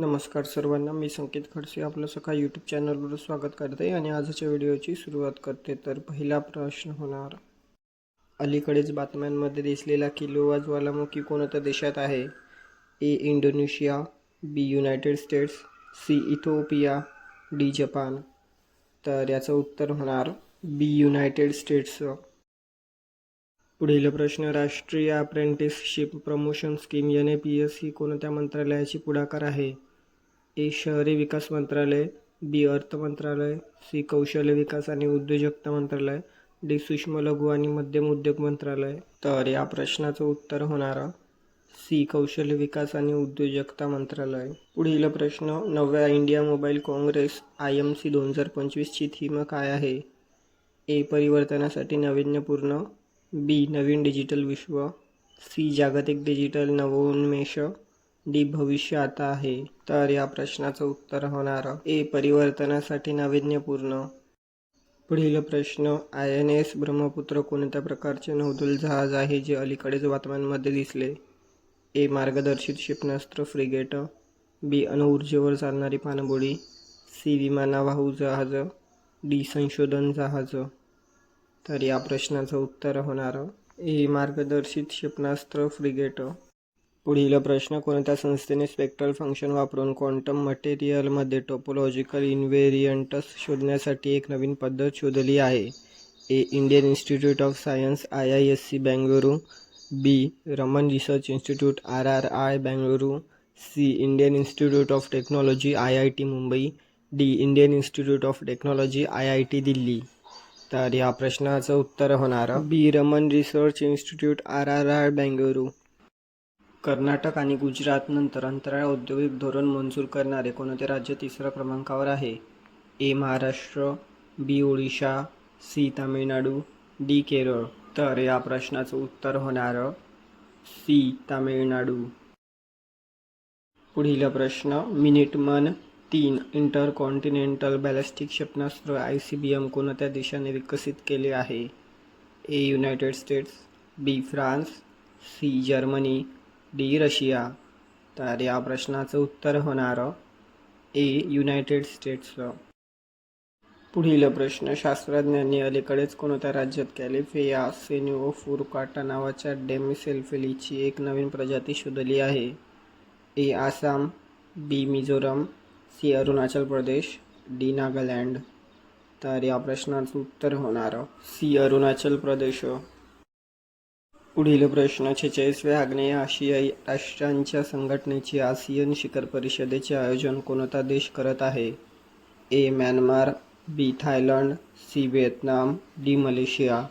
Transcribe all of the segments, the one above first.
नमस्कार सर्वांना मी संकेत खडसे आपलं सकाळ यूट्यूब चॅनलवर स्वागत करते आणि आजच्या व्हिडिओची सुरुवात करते. तर पहिला प्रश्न होणार अलीकडेच बातम्यांमध्ये दिसलेला किलोवा ज्वालामुखी कोणत्या देशात आहे? A Indonesia B United States C Ethiopia D Japan. तर याचं उत्तर होणार बी युनायटेड स्टेट्स. पुढील प्रश्न राष्ट्रीय apprenticeship promotion scheme N A P S ही कोणत्या मंत्रालयाची पुढाकार आहे? ए शहरी विकास मंत्रालय बी अर्थ मंत्रालय सी कौशल्य विकास आणि उद्योजकता मंत्रालय डी सूक्ष्म लघु आणि मध्यम उद्योग मंत्रालय. तर या प्रश्नाचं उत्तर होणारा सी कौशल्य विकास आणि उद्योजकता मंत्रालय. पुढील प्रश्न नव्या India mobile congress I M C दोन हजार पंचवीसची थीम काय आहे? ए परिवर्तनासाठी नाविन्यपूर्ण बी नवीन डिजिटल विश्व सी जागतिक डिजिटल नवोन्मेष डी भविष्य आता आहे. तर या प्रश्नाचं उत्तर होणार. ए परिवर्तनासाठी नाविन्यपूर्ण. पुढील प्रश्न आय एन एस ब्रह्मपुत्र कोणत्या प्रकारचे नौदल जहाज आहे जे अलीकडेच बातम्यांमध्ये दिसले? ए मार्गदर्शित क्षेपणास्त्र फ्रिगेट. बी अणुऊर्जेवर चालणारी पाणबुडी. सी विमानावाहू जहाज. डी संशोधन जहाज. तर या प्रश्नाचं उत्तर होणार. ए मार्गदर्शित क्षेपणास्त्र फ्रिगेट. पुढील प्रश्न कोणत्या संस्थेने स्पेक्ट्रल फंक्शन वापरून क्वांटम मटेरियलमध्ये टोपोलॉजिकल इन्व्हेरियंट्स शोधण्यासाठी एक नवीन पद्धत शोधली आहे? A Indian Institute of Science I I S C Bengaluru B Raman Research Institute R R I Bengaluru C Indian Institute of Technology I I T Mumbai D Indian Institute of Technology I I T Delhi तर या प्रश्नाचं उत्तर होणार. B Raman Research Institute R R I Bengaluru Karnataka आणि गुजरातनंतर अंतराळ औद्योगिक धोरण मंजूर करणारे कोणते राज्य तिसऱ्या क्रमांकावर आहे? A. Maharashtra B. Odisha C. Tamil Nadu D. Kerala. तर या प्रश्नाचं उत्तर होणार सी. तामिळनाडू. पुढील प्रश्न मिनिटमन तीन इंटरकॉन्टिनेंटल बॅलिस्टिक क्षेपणास्त्र आय सी बी एम कोणत्या देशाने विकसित केले आहे? A. United States B. France C. Germany D Russia. तर या प्रश्नाचं उत्तर होणार ए युनायटेड स्टेट्सचं. पुढील प्रश्न शास्त्रज्ञांनी अलीकडेच कोणत्या राज्यात कॅलिफेया सेन्युओ फुरकाटा नावाच्या डेमिसेल्फेलीची एक नवीन प्रजाती शोधली आहे. A Assam B Mizoram C Arunachal Pradesh D Nagaland. तर या प्रश्नाचं उत्तर होणार सी अरुणाचल प्रदेश. पुढील प्रश्न छेचाळीसव्या आग्नेय आशियाई राष्ट्रांच्या संघटनेची आसियन शिखर परिषदेचे आयोजन कोणता देश करत आहे? A. Myanmar B. Thailand C. Vietnam D. Malaysia.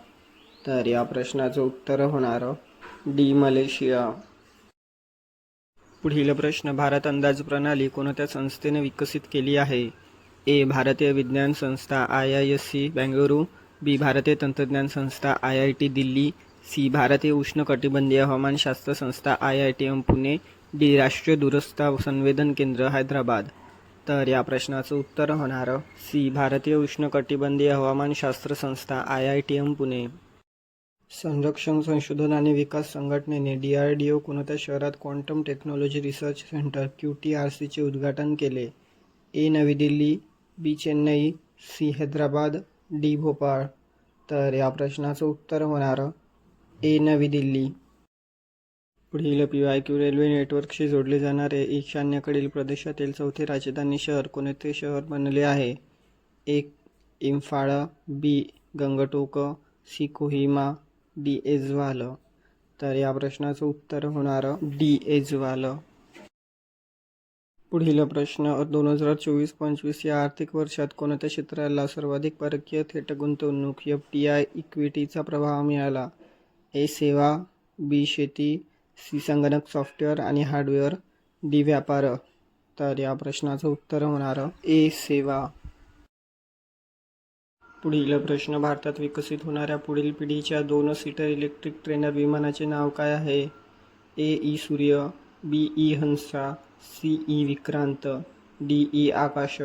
तर या प्रश्नाचं उत्तर होणार डी. मलेशिया. पुढील प्रश्न भारत अंदाज प्रणाली कोणत्या संस्थेने विकसित केली आहे? ए. भारतीय विज्ञान संस्था I. I. S. C Bengaluru. B. भारतीय तंत्रज्ञान संस्था I. I. T Delhi. C भारतीय उष्णकटिबंधीय हवामानशास्त्र संस्था I I T M Pune D राष्ट्रीय दुरस्ता संवेदन केंद्र हैदराबाद. तर या प्रश्नाचं उत्तर होणार सी भारतीय उष्णकटिबंधीय हवामानशास्त्र संस्था I I T M Pune. संरक्षण संशोधन आणि विकास संघटनेने डी आर डी ओ कोणत्या शहरात quantum technology research centre Q T R सीचे उद्घाटन केले? A Navi Delhi B Chennai C Hyderabad D Bhopal. तर या प्रश्नाचं उत्तर होणार ए नवी दिल्ली. पुढील पी वाय क्यू रेल्वे नेटवर्कशी जोडले जाणारे ईशान्येकडील प्रदेशातील चौथे राजधानी शहर कोणते शहर बनले आहे? एक Imphal B Gangtok C Kohima D Aizawl तर या प्रश्नाचं उत्तर होणार डी एजवाल पुढील प्रश्न दोन हजार चोवीस पंचवीस या आर्थिक वर्षात कोणत्या क्षेत्राला सर्वाधिक परकीय थेट गुंतवणूक एफ टी आय इक्विटीचा प्रभाव मिळाला? ए सेवा बी शेती सी संगणक सॉफ्टवेअर आणि हार्डवेअर डी व्यापार. तर या प्रश्नाचं उत्तर होणार ए सेवा. पुढील प्रश्न भारतात विकसित होणाऱ्या पुढील पिढीच्या दोन सीटर इलेक्ट्रिक ट्रेनर विमानाचे नाव काय आहे? A E Surya B E Hansa C E Vikrant D E Akash.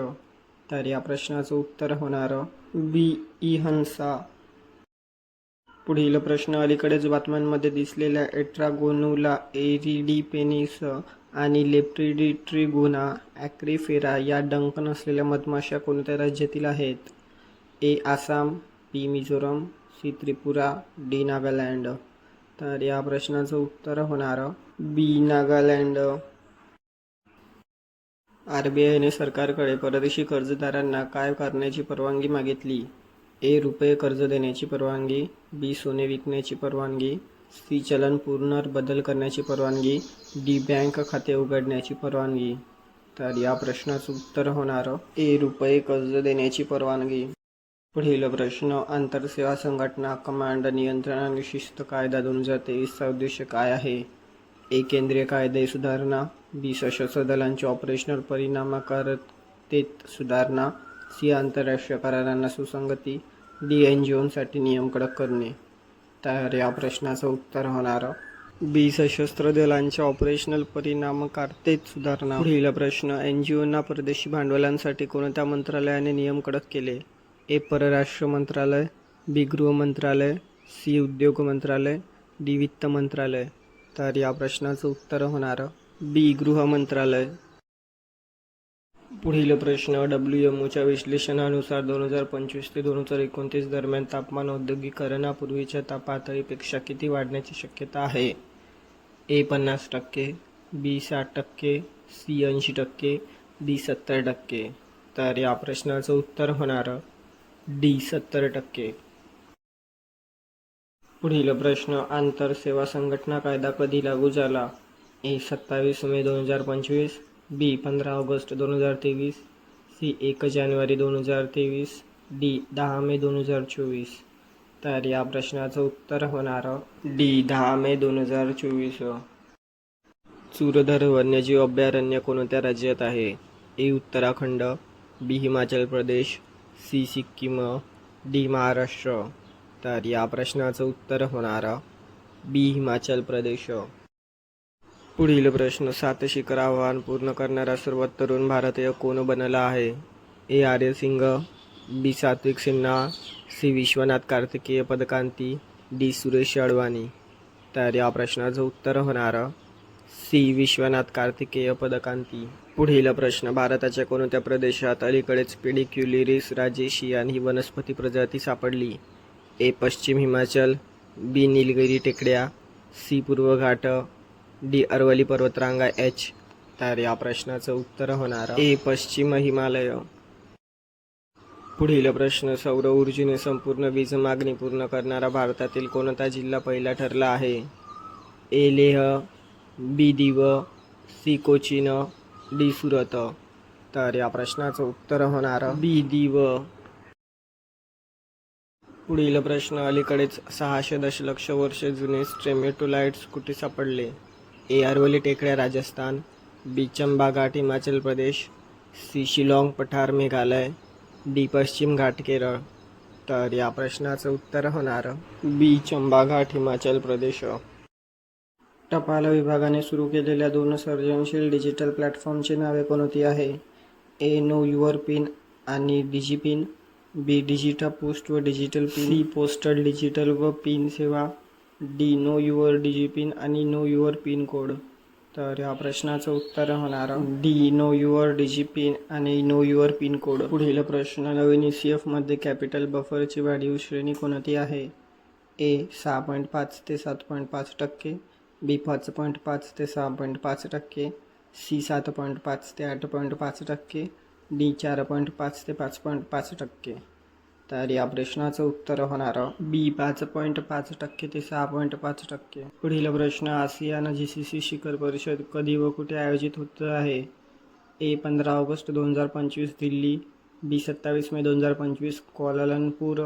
तर या प्रश्नाचं उत्तर होणार बी ई हंसा. पुढील प्रश्न अलीकडेच बातम्यांमध्ये दिसलेल्या एट्रागोनुला एरिडी पेनिस आणि लेप्रिडिटरी ॲक्रिफेरा या डंक नसलेल्या मधमाशा कोणत्या राज्यातील आहेत? A Assam B Mizoram C Tripura D Nagaland. तर या प्रश्नाचं उत्तर होणार बी नागालँड. आर बी आयने सरकारकडे परदेशी कर्जदारांना काय करण्याची परवानगी मागितली? ए रुपये कर्ज देण्याची परवानगी बी सोने विकण्याची परवानगी सी चलन पुनर्बदल करण्याची परवानगी डी बँक खाते उघडण्याची परवानगी. तर या प्रश्नाचं उत्तर होणार ए रुपये कर्ज देण्याची परवानगी. पुढील प्रश्न आंतरसेवा संघटना कमांड नियंत्रण आणि शिस्त कायदा दोन हजार तेवीसचा उद्देश काय आहे? ए केंद्रीय कायदे सुधारणा बी सशस्त्र दलांचे ऑपरेशनल परिणामकारतेत सुधारणा सी आंतरराष्ट्रीय करारांना सुसंगती डी एन जी ओसाठी नियम कडक करणे. तर या प्रश्नाचं उत्तर होणार. बी सशस्त्र दलांच्या ऑपरेशनल परिणामकारतेत सुधारणा. पुढील प्रश्न एन जी ओना परदेशी भांडवलांसाठी कोणत्या मंत्रालयाने नियम कडक केले? ए परराष्ट्र मंत्रालय बी गृह मंत्रालय सी उद्योग मंत्रालय डी वित्त मंत्रालय. तर या प्रश्नाचं उत्तर होणार. बी गृह मंत्रालय. पुढील प्रश्न डब्ल्यू एम ओच्या विश्लेषणानुसार दोन हजार पंचवीस ते दोन हजार एकोणतीस दरम्यान तापमान औद्योगिकरणापूर्वीच्या तापातळीपेक्षा किती वाढण्याची शक्यता आहे? ए पन्नास टक्के बी साठ टक्के सी ऐंशी टक्के डी सत्तर टक्के. तर या प्रश्नाचं उत्तर होणार डी सत्तर टक्के. पुढील प्रश्न आंतरसेवा संघटना कायदा कधी लागू झाला? ए सत्तावीस मे दोन हजार पंचवीस बी पंधरा ऑगस्ट दोन हजार तेवीस सी एक जानेवारी दोन हजार तेवीस डी दहा मे दोन हजार चोवीस. तर या प्रश्नाचं उत्तर होणार डी दहा मे दोन हजार चोवीस. चूरधर वन्यजीव अभयारण्य कोणत्या राज्यात आहे? A Uttarakhand B Himachal Pradesh C Sikkim D Maharashtra. तर या प्रश्नाचं उत्तर होणार बी हिमाचल प्रदेश. पुढील प्रश्न सात शिखर आव्हान पूर्ण करणारा सर्वात तरुण भारतीय कोण बनला आहे? ए. Arya Singh B. Satvik Sinha C. Vishwanath Kartikeya Padakanti D. Suresh Advani. तर या प्रश्नाचं उत्तर होणार सी. विश्वनाथ कार्तिकेय पदकांती. पुढील प्रश्न भारताच्या कोणत्या प्रदेशात अलीकडेच पेडिक्युलिरिस राजेशियान ही वनस्पती प्रजाती सापडली? ए. पश्चिम हिमाचल बी. निलगिरी टेकड्या सी. पूर्व घाट डी अरवली पर्वतरांगा एच. तर या प्रश्नाचं उत्तर होणार ए पश्चिम हिमालय. पुढील प्रश्न सौर ऊर्जेने संपूर्ण वीज मागणी पूर्ण करणारा भारतातील कोणता जिल्हा पहिला ठरला आहे? ए लेह बी दिव सी कोचीन डी सुरत. तर या प्रश्नाचं उत्तर होणार बी दिव. पुढील प्रश्न अलीकडेच सहाशे दशलक्ष वर्ष जुने स्ट्रेमेटोलाइट्स कुठे सापडले? ए अरवली टेकड्या राजस्थान बीचंबा घाट हिमाचल प्रदेश सी शिलाँग पठार मेघालय डी पश्चिम घाट केरळ. तर या प्रश्नाचं उत्तर होणार बी चंबा घाट हिमाचल प्रदेश. टपाल विभागाने सुरू केलेल्या दोन सर्जनशील डिजिटल प्लॅटफॉर्मची नावे कोणती आहे? ए नो युअर पिन आणि DIGIPIN. B digital post व digital PIN. E postal digital व पिन सेवा D know your digi pin आणि नो युअर पिन कोड. तर ह्या प्रश्नाचं उत्तर होणार. D know your digi pin आणि नो युअर पिन कोड. पुढील प्रश्न नवीन ई सी एफमध्ये कॅपिटल बफरची वाढीव श्रेणी कोणती आहे? ए सहा पॉईंट पाच ते सात पॉईंट पाच टक्के. बी पाच पॉईंट पाच ते सहा पॉईंट पाच टक्के. सी सात पॉईंट पाच ते आठ पॉईंट पाच टक्के. डी चार पॉईंट पाच ते पाच पॉईंट पाच टक्के. तर या प्रश्नाचं उत्तर होणार. बी पाच पॉईंट पाच टक्के ते सहा पॉईंट पाच टक्के. पुढील प्रश्न आसियान जी सी सी शिखर परिषद कधी व कुठे आयोजित होत आहे? ए पंधरा ऑगस्ट दोन हजार पंचवीस दिल्ली. बी सत्तावीस मे दोन हजार पंचवीस कोलालंपूर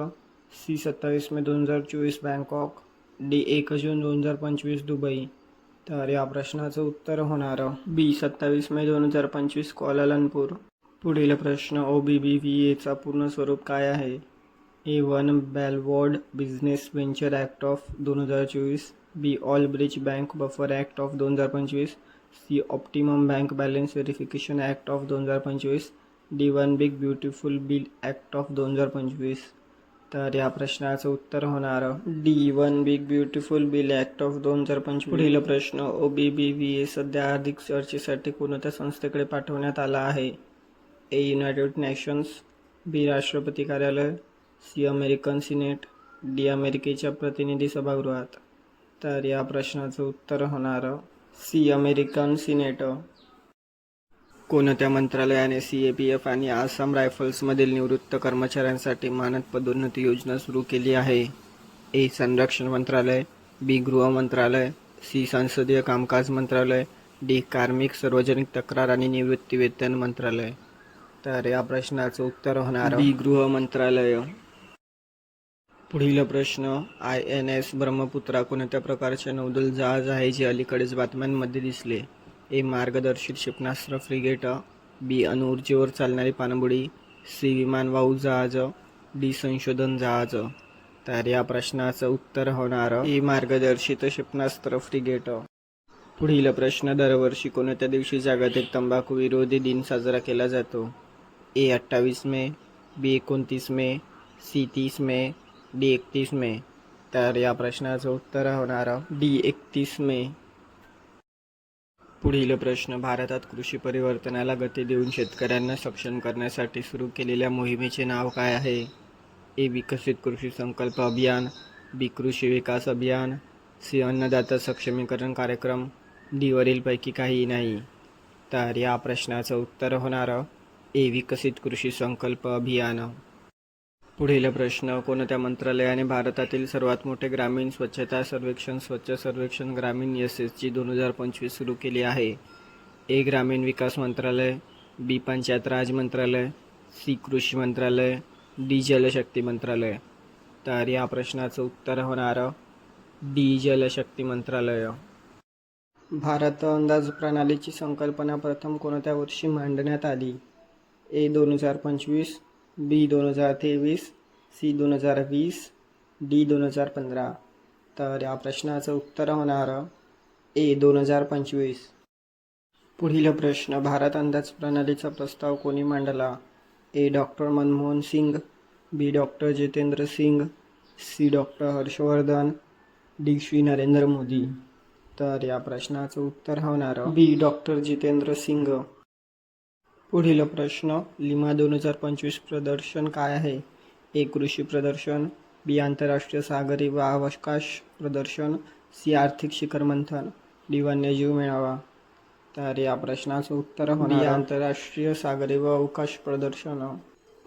सी सत्तावीस मे दोन हजार चोवीस बँकॉक. डी एक जून दोन हजार पंचवीस दुबई. तर या प्रश्नाचं उत्तर होणार. बी सत्तावीस मे दोन हजार पंचवीस कोलालंपूर पुढील प्रश्न ओ बी बी व्ही एचा पूर्ण स्वरूप काय आहे? A one boulevard business venture act of दोन हजार चोवीस B all bridge bank buffer act of दोन हजार पंचवीस C optimum bank balance verification act of दोन हजार पंचवीस D one big beautiful bill act of दोन हजार पंचवीस. तर या प्रश्नाचं उत्तर होणार D one big beautiful bill act of दोन हजार पंचवीस. पुढील प्रश्न O B B V A सध्या अधिक चर्चेसाठी कोणत्या संस्थेकडे पाठवण्यात आला आहे? ए युनायटेड नॅशन्स बी राष्ट्रपती कार्यालय सी अमेरिकन सिनेट डी अमेरिकेच्या प्रतिनिधी सभागृहात. तर या प्रश्नाचं उत्तर होणार सी अमेरिकन सिनेट. कोणत्या मंत्रालयाने सी ए पी एफ आणि आसाम रायफल्समधील निवृत्त कर्मचाऱ्यांसाठी मानद पदोन्नती योजना सुरू केली आहे? ए. संरक्षण मंत्रालय बी. गृह मंत्रालय सी. संसदीय कामकाज मंत्रालय डी. कार्मिक सार्वजनिक तक्रार आणि निवृत्ती वेतन मंत्रालय. तर या प्रश्नाचं उत्तर होणार. बी गृह मंत्रालय. पुढील प्रश्न आय एन एस ब्रह्मपुत्रा कोणत्या प्रकारचे नौदल जहाज आहे जे अलीकडेच बातम्यांमध्ये दिसले? ए. मार्गदर्शित क्षेपणास्त्र फ्रिगेट. बी. अणुऊर्जेवर चालणारी पाणबुडी. सी. विमानवाहू जहाज. डी. संशोधन जहाज. तर या प्रश्नाचं उत्तर होणार. ए. मार्गदर्शित क्षेपणास्त्र फ्रिगेट. पुढील प्रश्न दरवर्षी कोणत्या दिवशी जागतिक तंबाखू विरोधी दिन साजरा केला जातो? ए अठ्ठावीस मे बी एकोणतीस मे सी तीस मे डी एकतीस मे. तर या प्रश्नाचं उत्तर होणार डी एकतीस मे. पुढील प्रश्न भारतात कृषी परिवर्तनाला गती देऊन शेतकऱ्यांना सक्षम करण्यासाठी सुरू केलेल्या मोहिमेचे नाव काय आहे? ए विकसित कृषी संकल्प अभियान बी कृषी विकास अभियान सी अन्नदाता सक्षमीकरण कार्यक्रम डी वरीलपैकी काहीही नाही. तर या प्रश्नाचं उत्तर होणार ए विकसित कृषी संकल्प अभियान. पुढील प्रश्न कोणत्या मंत्रालयाने भारतातील सर्वात मोठे ग्रामीण स्वच्छता सर्वेक्षण स्वच्छ सर्वेक्षण ग्रामीण एस एस जी दोन हजार पंचवीस सुरू केली आहे? ए ग्रामीण विकास मंत्रालय बी पंचायत राज मंत्रालय सी कृषी मंत्रालय डी जलशक्ती मंत्रालय. तर या प्रश्नाचं उत्तर होणार डी जलशक्ती मंत्रालय. भारत अंदाज प्रणालीची संकल्पना प्रथम कोणत्या वर्षी मांडण्यात आली? ए दोन हजार पंचवीस बी दोन हजार तेवीस सी दोन हजार वीस डी दोन हजार पंधरा. तर या प्रश्नाचं उत्तर होणार ए दोन हजार पंचवीस. पुढील प्रश्न भारत अंदाज प्रणालीचा प्रस्ताव कोणी मांडला? A doctor Manmohan Singh B doctor Jitendra Singh C doctor Harshvardhan D Shri Narendra Modi. तर या प्रश्नाचं उत्तर होणार बी डॉक्टर जितेंद्र सिंग. पुढील प्रश्न लिमा दोन हजार पंचवीस प्रदर्शन काय आहे? ए कृषी प्रदर्शन बी आंतरराष्ट्रीय सागरी व अवकाश प्रदर्शन सी आर्थिक शिखर मंथन. डी वन्यजीव मेळावा. तर या प्रश्नाचं उत्तर बी आंतरराष्ट्रीय सागरी व अवकाश प्रदर्शन.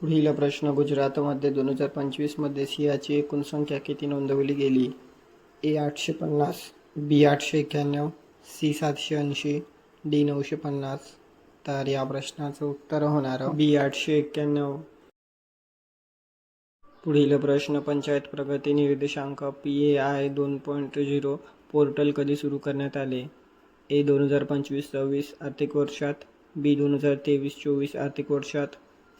पुढील प्रश्न गुजरातमध्ये दोन हजार पंचवीसमध्ये सिंहाची एकूण संख्या किती नोंदवली गेली? ए आठशे पन्नास बी आठशे एक्क्याण्णव सी सातशे ऐंशी डी नऊशे पन्नास. तर या प्रश्नाचं उत्तर होणार. बी आठशे एक्क्याण्णव. पुढील प्रश्न पंचायत प्रगती निर्देशांक पी ए आय दोन पॉईंट झिरो पोर्टल कधी सुरू करण्यात आले? ए दोन हजार पंचवीस सव्वीस आर्थिक वर्षात. बी दोन हजार तेवीस चोवीस आर्थिक वर्षात.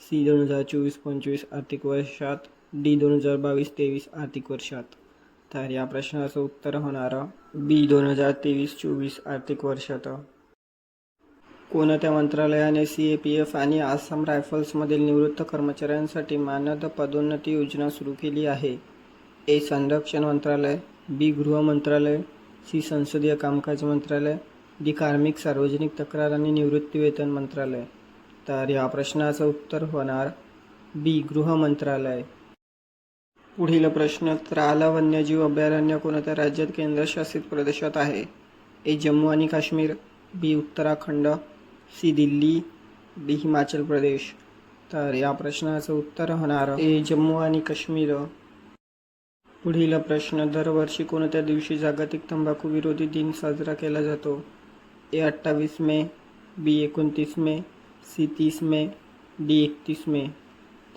सी दोन हजार चोवीस पंचवीस आर्थिक वर्षात. डी दोन हजार बावीस तेवीस आर्थिक वर्षात. तर या प्रश्नाचं उत्तर होणार. बी दोन हजार तेवीस चोवीस आर्थिक वर्षात. कोणत्या मंत्रालयाने सी ए पी एफ आणि आसाम रायफल्समधील निवृत्त कर्मचाऱ्यांसाठी मानद पदोन्नती योजना सुरू केली आहे? ए. संरक्षण मंत्रालय बी. गृह मंत्रालय सी. संसदीय कामकाज मंत्रालय डी. कार्मिक सार्वजनिक तक्रार आणि निवृत्तीवेतन मंत्रालय. तर या प्रश्नाचं उत्तर होणार बी. गृह मंत्रालय. पुढील प्रश्न त्राला वन्यजीव अभयारण्य कोणत्या राज्यात केंद्रशासित प्रदेशात आहे? ए. जम्मू आणि Kashmir B. Uttarakhand C Delhi D Himachal Pradesh. तर या प्रश्नाचं उत्तर होणार ए जम्मू आणि काश्मीर. पुढील प्रश्न दरवर्षी कोणत्या दिवशी जागतिक तंबाखू विरोधी दिन साजरा केला जातो? ए अठ्ठावीस मे बी एकोणतीस मे सी तीस मे डी एकतीस मे.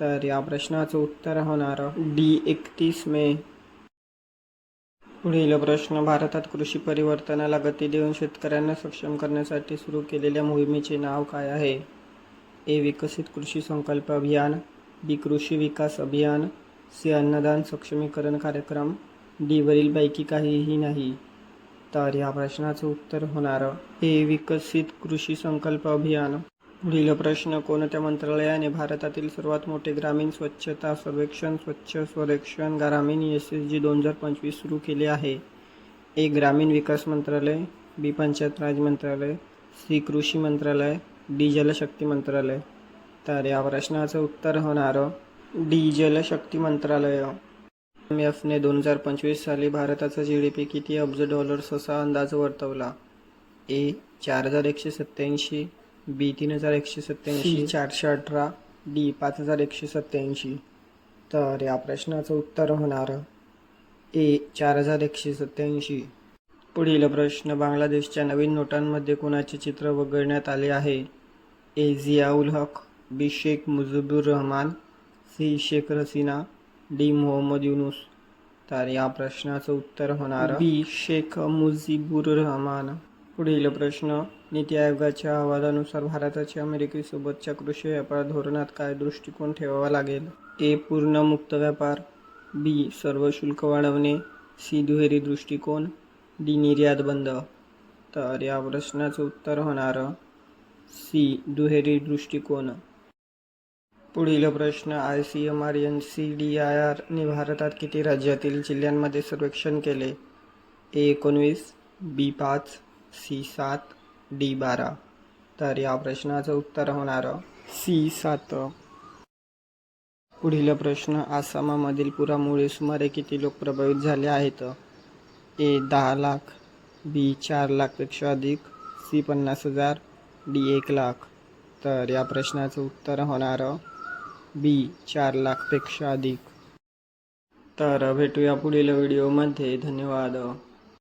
तर या प्रश्नाचं उत्तर होणार डी एकतीस मे. पुढील प्रश्न भारतात कृषी परिवर्तनाला गती देऊन शेतकऱ्यांना सक्षम करण्यासाठी सुरू केलेल्या मोहिमेचे नाव काय आहे? ए. विकसित कृषी संकल्प अभियान बी. कृषी विकास अभियान सी. अन्नदान सक्षमीकरण कार्यक्रम डी. वरीलपैकी काहीही नाही. तर या प्रश्नाचं उत्तर होणार ए. विकसित कृषी संकल्प अभियान. पुढील प्रश्न कोणत्या मंत्रालयाने भारतातील सर्वात मोठे ग्रामीण स्वच्छता सर्वेक्षण स्वच्छ सर्वेक्षण ग्रामीण एस एस जी दोन हजार पंचवीस सुरू केले आहे? ए ग्रामीण विकास मंत्रालय बी पंचायत राज मंत्रालय सी कृषी मंत्रालय डी जलशक्ती मंत्रालय. तर या प्रश्नाचं उत्तर होणार डी जलशक्ती मंत्रालय. एम एफने दोन हजार पंचवीस साली भारताचा जी डी पी किती अब्ज डॉलर्स असा अंदाज वर्तवला? ए चार हजार एकशे सत्त्याऐंशी बी तीन हजार एकशे सत्त्याऐंशी चारशे अठरा डी पाच हजार एकशे सत्त्याऐंशी. तर या प्रश्नाचं उत्तर होणार ए चार हजार एकशे सत्त्याऐंशी. पुढील प्रश्न बांगलादेशच्या नवीन नोटांमध्ये कोणाचे चित्र वगळण्यात आले आहे? A Ziaul Haq B Sheikh Mujibur Rahman C Sheikh Hasina D Mohammad Yunus. तर या प्रश्नाचं उत्तर होणार बी. शेख मुजीबुर रहमान. पुढील प्रश्न नीती आयोगाच्या अहवालानुसार भारताच्या अमेरिकेसोबतच्या कृषी व्यापार धोरणात काय दृष्टिकोन ठेवावा लागेल? ए पूर्ण मुक्त व्यापार. बी सर्व शुल्क वाढवणे. सी दुहेरी दृष्टिकोन. डी निर्यात बंद. तर या प्रश्नाचं उत्तर होणार सी दुहेरी दृष्टिकोन. पुढील प्रश्न I C M R N C D I आरने भारतात किती राज्यातील जिल्ह्यांमध्ये सर्वेक्षण केले? ए एकोणवीस. बी पाच. सी सात डी बारा. तर या प्रश्नाचं उत्तर होणार सी सात. पुढील प्रश्न आसामामधील पुरामुळे सुमारे किती लोक प्रभावित झाले आहेत? ए दहा लाख. बी चार लाखपेक्षा अधिक. सी पन्नास हजार. डी एक लाख. तर या प्रश्नाचं उत्तर होणार बी चार लाखपेक्षा अधिक. तर भेटूया पुढील व्हिडिओमध्ये. धन्यवाद.